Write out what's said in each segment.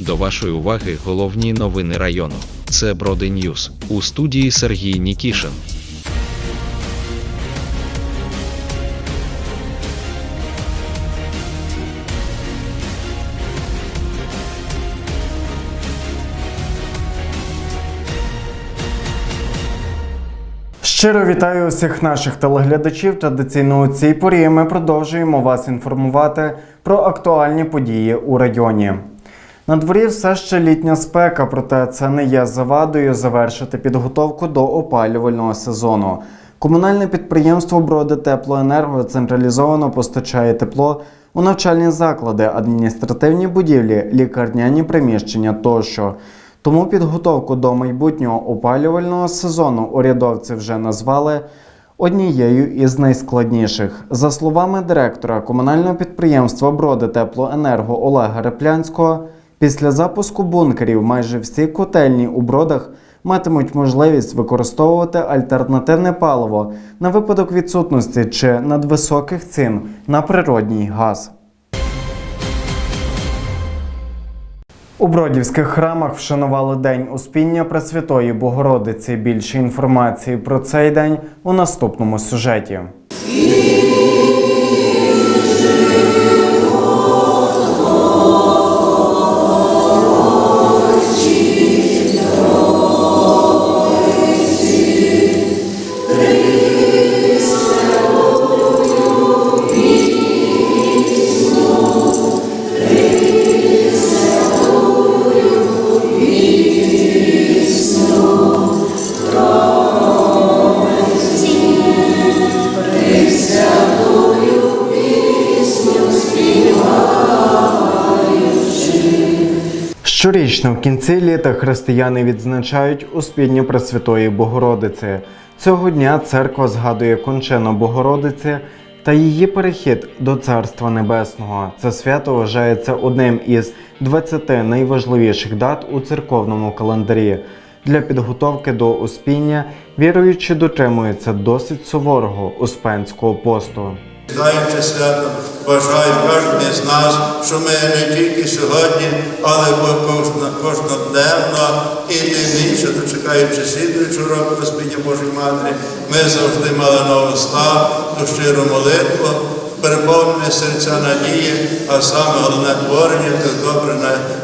До вашої уваги головні новини району. Це Броди Ньюс у студії Сергій Нікішин. Щиро вітаю усіх наших телеглядачів. Традиційно у цій порі ми продовжуємо вас інформувати про актуальні події у районі. На дворі все ще літня спека, проте це не є завадою завершити підготовку до опалювального сезону. Комунальне підприємство Броди Теплоенерго централізовано постачає тепло у навчальні заклади, адміністративні будівлі, лікарняні приміщення тощо. Тому підготовку до майбутнього опалювального сезону урядовці вже назвали однією із найскладніших. За словами директора комунального підприємства Броди Теплоенерго Олега Реплянського, після запуску бункерів майже всі котельні у бродах матимуть можливість використовувати альтернативне паливо на випадок відсутності чи надвисоких цін на природній газ. У Бродівських храмах вшанували День Успіння Пресвятої Богородиці. Більше інформації про цей день у наступному сюжеті. Щорічно в кінці літа християни відзначають Успіння Пресвятої Богородиці. Цього дня церква згадує кончину Богородиці та її перехід до Царства Небесного. Це свято вважається одним із 20 найважливіших дат у церковному календарі. Для підготовки до Успіння віруючі дотримуються досить суворого успенського посту. Знаючи свято, бажаю кожен із нас, що ми не тільки сьогодні, але кожна, кожноденно і тим більше, дочекаючи слідуючого року Господня Божої Матері, ми завжди мали на устах щиру молитву, переповнені серця надії, а саме головне творення тих добрих,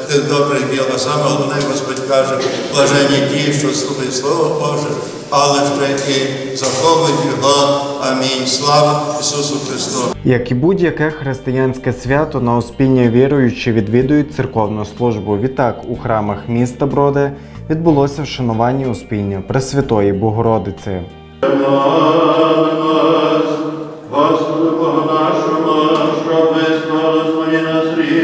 тих добрих діл, а саме головне, Господь каже, блажені ті, що слухають Слово Боже, але ще і заховують його. Амінь. Слава Ісусу Христу! Як і будь-яке християнське свято, на Успіння віруючі відвідують церковну службу. Відтак у храмах міста Броди відбулося вшанування Успіння Пресвятої Богородиці. Господи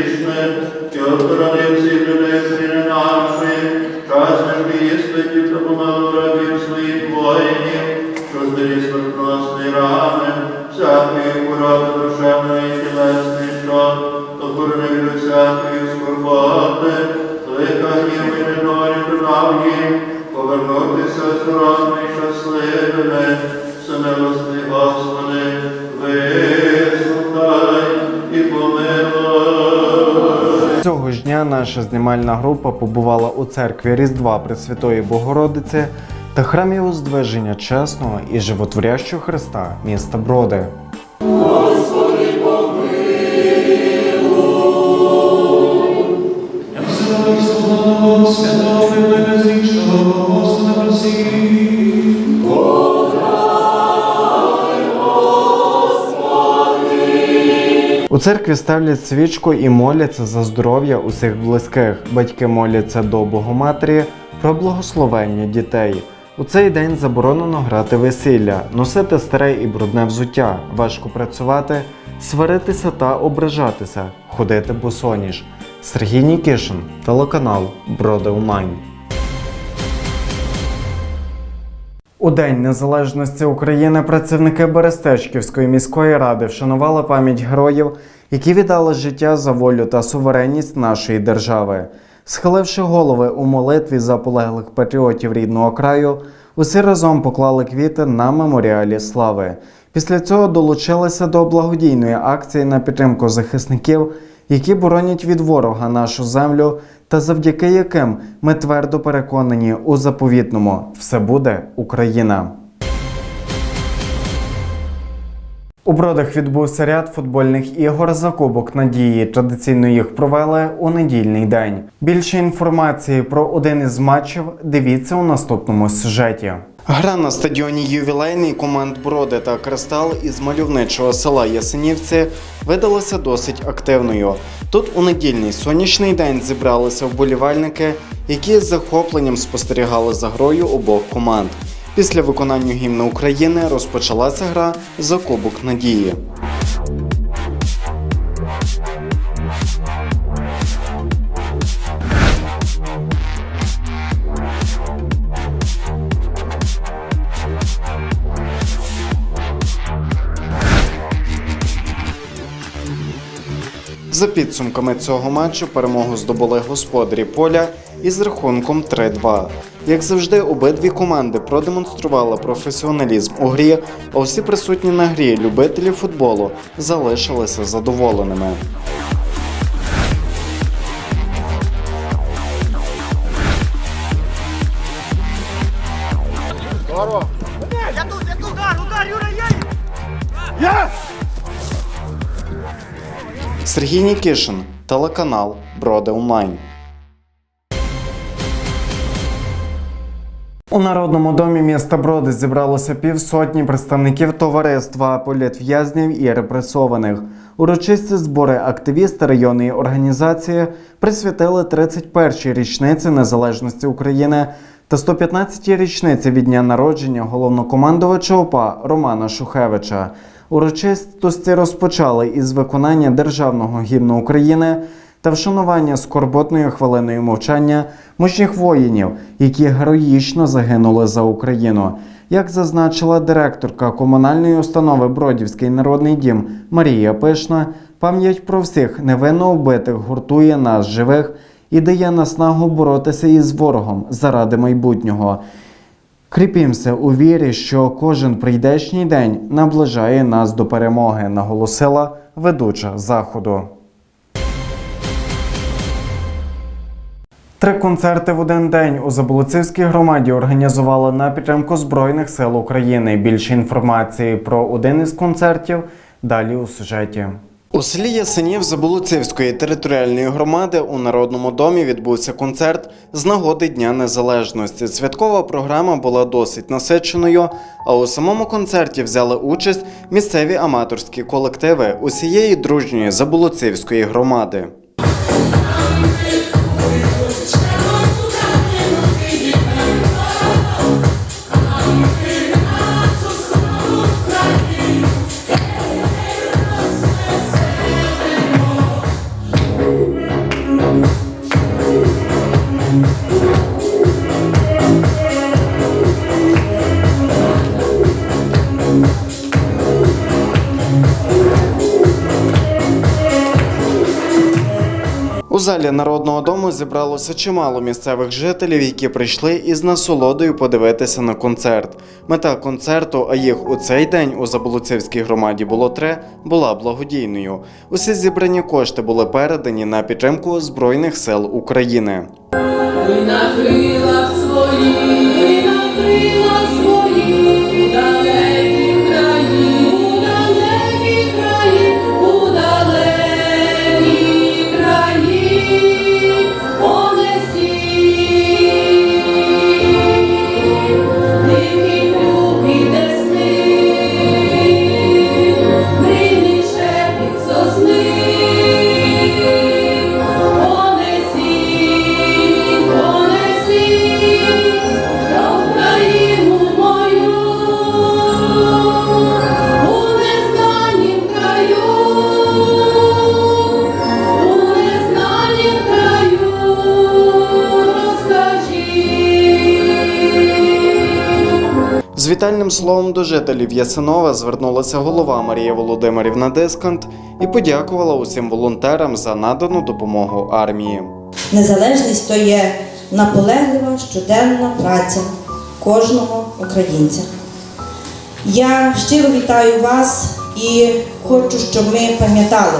нас грішне, і оборонив всіх людей сини наші, час не істині та помилу рабів своїх воїнів, що здалі смертносні рани, всякої хвороби душевної і тілесної, що охорони від всякої скорботи, лиха гніву і недолі додавні, повернутися здоровими і щасливими, Всемилостний Господи, дня наша знімальна група побувала у церкві Різдва Пресвятої Богородиці та храмі Уздвиження Чесного і Животворящого Христа міста Броди. Я церкві ставлять свічку і моляться за здоров'я усіх близьких. Батьки моляться до Богоматері про благословення дітей. У цей день заборонено грати весілля, носити старе і брудне взуття, важко працювати, сваритися та ображатися, ходити босоніж. Сергій Нікішин, телеканал Броди Онлайн. У День Незалежності України працівники Берестечківської міської ради вшанували пам'ять героїв, які віддали життя за волю та суверенність нашої держави. Схиливши голови у молитві за полеглих патріотів рідного краю, усі разом поклали квіти на меморіалі слави. Після цього долучилися до благодійної акції на підтримку захисників, які боронять від ворога нашу землю, та завдяки яким ми твердо переконані у заповітному все буде Україна. У бродах відбувся ряд футбольних ігор за Кубок Надії. Традиційно їх провели у недільний день. Більше інформації про один із матчів дивіться у наступному сюжеті. Гра на стадіоні ювілейний команд Броди та Кристал із мальовничого села Ясенівці видалася досить активною. Тут у недільний сонячний день зібралися вболівальники, які з захопленням спостерігали за грою обох команд. Після виконання гімну України розпочалася гра за Кубок Надії. За підсумками цього матчу перемогу здобули господарі поля із рахунком 3-2. Як завжди, обидві команди продемонстрували професіоналізм у грі, а усі присутні на грі любителі футболу залишилися задоволеними. Удар, удар! Сергій Нікішин, телеканал Броди Онлайн. У Народному домі міста Броди зібралося півсотні представників товариства політв'язнів і репресованих. Урочисті збори активісти районної організації присвятили 31-й річниці незалежності України та 115-й річниці від дня народження головнокомандувача ОПА Романа Шухевича. Урочистості розпочали із виконання державного гімну України та вшанування скорботною хвилиною мовчання мужніх воїнів, які героїчно загинули за Україну. Як зазначила директорка комунальної установи Бродівський народний дім Марія Пишна, пам'ять про всіх невинно вбитих гуртує нас живих і дає наснагу боротися із ворогом заради майбутнього. Кріпімося у вірі, що кожен прийдешній день наближає нас до перемоги, наголосила ведуча заходу. Три концерти в один день у Заболоцівській громаді організували на підтримку Збройних сил України. Більше інформації про один із концертів далі у сюжеті. У селі Ясенів Заболоцівської територіальної громади у Народному домі відбувся концерт з нагоди Дня Незалежності. Святкова програма була досить насиченою, а у самому концерті взяли участь місцеві аматорські колективи усієї дружньої Заболоцівської громади. Залі народного дому зібралося чимало місцевих жителів, які прийшли із насолодою подивитися на концерт. Мета концерту, а їх у цей день у Заболоцівській громаді було три, була благодійною. Усі зібрані кошти були передані на підтримку Збройних сил України. Ви на крилах вітальним словом до жителів Ясенова звернулася голова Марія Володимирівна Дискант і подякувала усім волонтерам за надану допомогу армії. Незалежність то є наполеглива щоденна праця кожного українця. Я щиро вітаю вас і хочу, щоб ми пам'ятали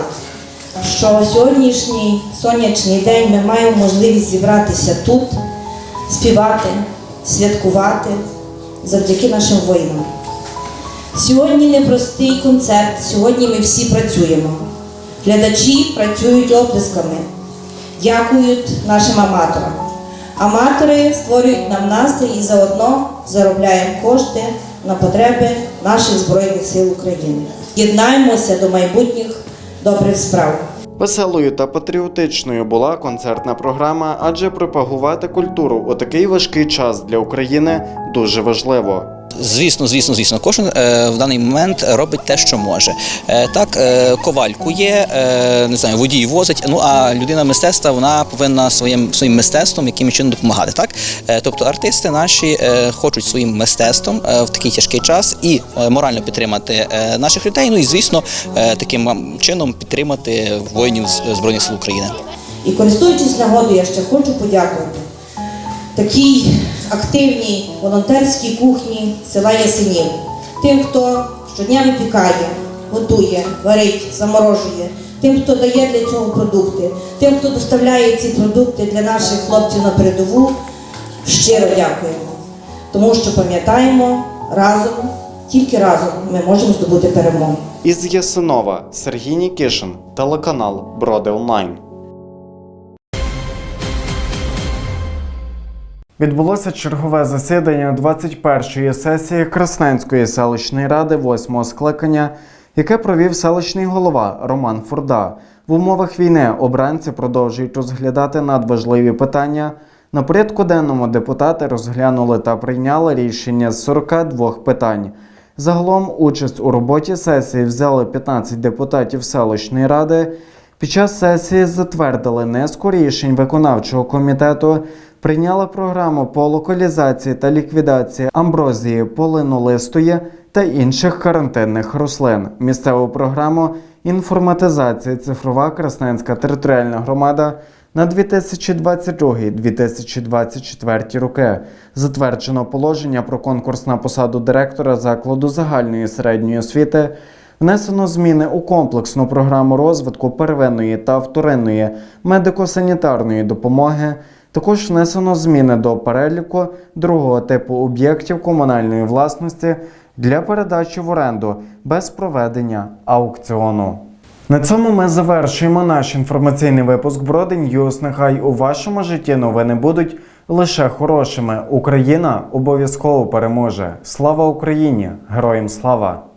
що сьогоднішній сонячний день ми маємо можливість зібратися тут, співати, святкувати завдяки нашим воїнам. Сьогодні непростий концерт, сьогодні ми всі працюємо. Глядачі працюють оплесками, дякують нашим аматорам. Аматори створюють нам настрій і заодно заробляємо кошти на потреби наших Збройних сил України. Єднаємося до майбутніх добрих справ. Веселою та патріотичною була концертна програма, адже пропагувати культуру у такий важкий час для України дуже важливо. Звісно, звісно, звісно, кожен е, в даний момент робить те, що може. Е, так, е, ковальку є, е, не знаю, водій возить. Ну а людина мистецтва вона повинна своїм своїм мистецтвом якимось чином допомагати. Так, тобто артисти наші хочуть своїм мистецтвом в такий тяжкий час і морально підтримати наших людей. Ну і звісно, таким чином підтримати воїнів збройних сил України. І користуючись нагодою, я ще хочу подякувати такій активній волонтерській кухні села Ясенів, тим, хто щодня випікає, готує, варить, заморожує, тим, хто дає для цього продукти, тим, хто доставляє ці продукти для наших хлопців на передову, щиро дякуємо. Тому що пам'ятаємо, разом, тільки разом ми можемо здобути перемогу. Із Ясинова Сергій Нікішин, телеканал Броди Онлайн. Відбулося чергове засідання 21-ї сесії Красненської селищної ради 8-го скликання, яке провів селищний голова Роман Фурда. В умовах війни обранці продовжують розглядати надважливі питання. На порядку денному депутати розглянули та прийняли рішення з 42 питань. Загалом участь у роботі сесії взяли 15 депутатів селищної ради. Під час сесії затвердили низку рішень виконавчого комітету, прийняли програму по локалізації та ліквідації амброзії полинолистої та інших карантинних рослин, місцеву програму інформатизації цифрова Красненська територіальна громада на 2022-2024 роки. Затверджено положення про конкурс на посаду директора закладу загальної середньої освіти. Внесено зміни у комплексну програму розвитку первинної та вторинної медико-санітарної допомоги. Також внесено зміни до переліку другого типу об'єктів комунальної власності для передачі в оренду без проведення аукціону. На цьому ми завершуємо наш інформаційний випуск Броди Ньюс. Нехай у вашому житті новини будуть лише хорошими. Україна обов'язково переможе. Слава Україні! Героям слава!